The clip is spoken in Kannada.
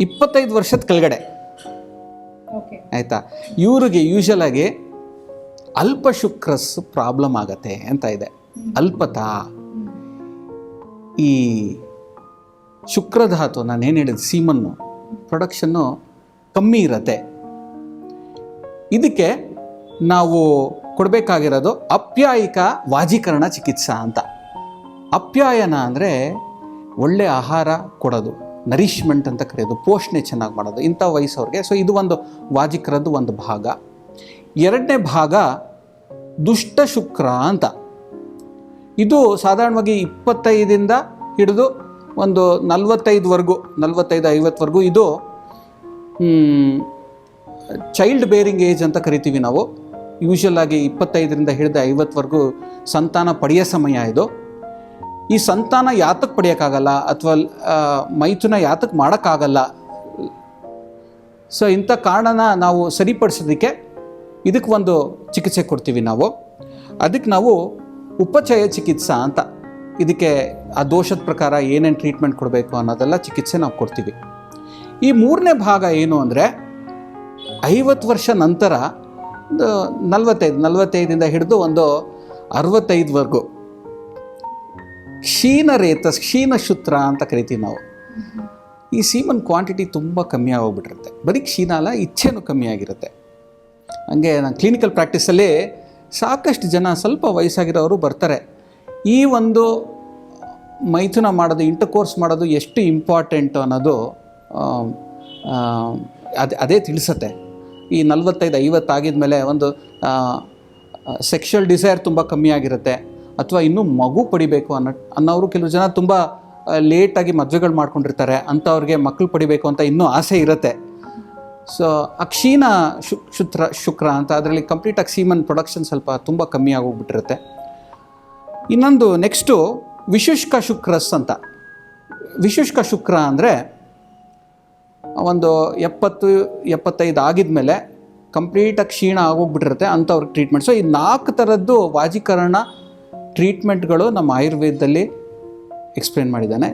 ಇಪ್ಪತ್ತೈದು ವರ್ಷದ ಕೆಳಗಡೆ. ಓಕೆ. ಆಯಿತಾ? ಇವರಿಗೆ ಯೂಶಲ್ ಆಗಿ ಅಲ್ಪ ಶುಕ್ರಸ್ ಪ್ರಾಬ್ಲಮ್ ಆಗತ್ತೆ ಅಂತ ಇದೆ. ಅಲ್ಪತಾ ಈ ಶುಕ್ರಧಾತು ನಾನು ಏನು ಹೇಳಿದ ಸೀಮನ್ನು ಪ್ರೊಡಕ್ಷನ್ನು ಕಮ್ಮಿ ಇರತ್ತೆ. ಇದಕ್ಕೆ ನಾವು ಕೊಡಬೇಕಾಗಿರೋದು ಅಪ್ಯಾಯಿಕ ವಾಜೀಕರಣ ಚಿಕಿತ್ಸಾ ಅಂತ. ಅಪ್ಯಾಯನ ಅಂದರೆ ಒಳ್ಳೆ ಆಹಾರ ಕೊಡೋದು. ನರಿಶ್ಮೆಂಟ್ ಅಂತ ಕರೆಯೋದು, ಪೋಷಣೆ ಚೆನ್ನಾಗಿ ಮಾಡೋದು, ಇಂಥ ವಯಸ್ಸವ್ರಿಗೆ. ಸೊ ಇದು ಒಂದು ವಾಜಿಕರದ್ದು ಒಂದು ಭಾಗ. ಎರಡನೇ ಭಾಗ, ದುಷ್ಟ ಶುಕ್ರ ಅಂತ. ಇದು ಸಾಧಾರಣವಾಗಿ ಇಪ್ಪತ್ತೈದಿಂದ ಹಿಡಿದು ಒಂದು ನಲ್ವತ್ತೈದುವರೆಗೂ, ನಲ್ವತ್ತೈದು, ಐವತ್ತವರೆಗೂ ಇದು ಚೈಲ್ಡ್ ಬೇರಿಂಗ್ ಏಜ್ ಅಂತ ಕರಿತೀವಿ ನಾವು. ಯೂಶಲ್ ಆಗಿ ಇಪ್ಪತ್ತೈದರಿಂದ ಹಿಡಿದು ಐವತ್ತವರೆಗೂ ಸಂತಾನ ಪಡೆಯೋ ಸಮಯ ಇದು. ಈ ಸಂತಾನ ಯಾತಕ್ಕೆ ಪಡೆಯೋಕ್ಕಾಗಲ್ಲ ಅಥವಾ ಮೈಥುನ ಯಾತಕ್ಕೆ ಮಾಡೋಕ್ಕಾಗಲ್ಲ? ಸೊ, ಇಂಥ ಕಾರಣನ ನಾವು ಸರಿಪಡಿಸೋದಕ್ಕೆ ಇದಕ್ಕೆ ಒಂದು ಚಿಕಿತ್ಸೆ ಕೊಡ್ತೀವಿ ನಾವು. ಅದಕ್ಕೆ ನಾವು ಉಪಚಯ ಚಿಕಿತ್ಸಾ ಅಂತ ಇದಕ್ಕೆ ಆ ದೋಷದ ಪ್ರಕಾರ ಏನೇನು ಟ್ರೀಟ್ಮೆಂಟ್ ಕೊಡಬೇಕು ಅನ್ನೋದೆಲ್ಲ ಚಿಕಿತ್ಸೆ ನಾವು ಕೊಡ್ತೀವಿ. ಈ ಮೂರನೇ ಭಾಗ ಏನು ಅಂದರೆ, ಐವತ್ತು ವರ್ಷ ನಂತರ, ಒಂದು ನಲವತ್ತೈದು, ನಲವತ್ತೈದಿಂದ ಹಿಡಿದು ಒಂದು ಅರವತ್ತೈದವರೆಗೂ ಕ್ಷೀಣರೇತ ಕ್ಷೀಣಶುತ್ರ ಅಂತ ಕರಿತೀವಿ ನಾವು. ಈ ಸೀಮನ್ ಕ್ವಾಂಟಿಟಿ ತುಂಬ ಕಮ್ಮಿ ಆಗೋಗ್ಬಿಟ್ಟಿರುತ್ತೆ. ಬರೀ ಕ್ಷೀಣ ಅಲ್ಲ ಇಚ್ಛೆನೂ ಕಮ್ಮಿ ಆಗಿರುತ್ತೆ. ಹಂಗೆ ನಾನು ಕ್ಲಿನಿಕಲ್ ಪ್ರಾಕ್ಟೀಸಲ್ಲಿ ಸಾಕಷ್ಟು ಜನ ಸ್ವಲ್ಪ ವಯಸ್ಸಾಗಿರೋರು ಬರ್ತಾರೆ. ಈ ಒಂದು ಮೈಥುನ ಮಾಡೋದು ಇಂಟರ್ಕೋರ್ಸ್ ಮಾಡೋದು ಎಷ್ಟು ಇಂಪಾರ್ಟೆಂಟ್ ಅನ್ನೋದು ಅದೇ ಅದೇ ತಿಳಿಸತ್ತೆ. ಈ ನಲ್ವತ್ತೈದು ಐವತ್ತು ಆಗಿದ್ಮೇಲೆ ಒಂದು ಸೆಕ್ಷುವಲ್ ಡಿಸೈರ್ ತುಂಬ ಕಮ್ಮಿ ಆಗಿರುತ್ತೆ. ಅಥವಾ ಇನ್ನೂ ಮಗು ಪಡಿಬೇಕು ಅನ್ನೋ ಅನ್ನೋರು ಕೆಲವು ಜನ ತುಂಬ ಲೇಟಾಗಿ ಮದುವೆಗಳು ಮಾಡ್ಕೊಂಡಿರ್ತಾರೆ. ಅಂಥವ್ರಿಗೆ ಮಕ್ಕಳು ಪಡಿಬೇಕು ಅಂತ ಇನ್ನೂ ಆಸೆ ಇರುತ್ತೆ. ಸೊ ಅಕ್ಷೀನ ಶು ಶುತ್ರ ಶುಕ್ರ ಅಂತ ಅದರಲ್ಲಿ ಕಂಪ್ಲೀಟಾಗಿ ಸೀಮನ್ ಪ್ರೊಡಕ್ಷನ್ ಸ್ವಲ್ಪ ತುಂಬ ಕಮ್ಮಿ ಆಗೋಗ್ಬಿಟ್ಟಿರುತ್ತೆ. ಇನ್ನೊಂದು ನೆಕ್ಸ್ಟು ವಿಶುಷ್ಕ ಶುಕ್ರಸ್ ಅಂತ. ವಿಶುಷ್ಕ ಶುಕ್ರ ಅಂದರೆ, ಒಂದು ಎಪ್ಪತ್ತು, ಎಪ್ಪತ್ತೈದು ಆಗಿದ್ಮೇಲೆ ಕಂಪ್ಲೀಟಾಗಿ ಕ್ಷೀಣ ಆಗೋಗ್ಬಿಟ್ಟಿರುತ್ತೆ ಅಂಥವ್ರಿಗೆ ಟ್ರೀಟ್ಮೆಂಟ್ ಸೊ ಈ ನಾಲ್ಕು ಥರದ್ದು ವಾಜೀಕರಣ ಟ್ರೀಟ್ಮೆಂಟ್ಗಳು ನಮ್ಮ ಆಯುರ್ವೇದದಲ್ಲಿ ಎಕ್ಸ್ಪ್ಲೇನ್ ಮಾಡಿದ್ದಾನೆ.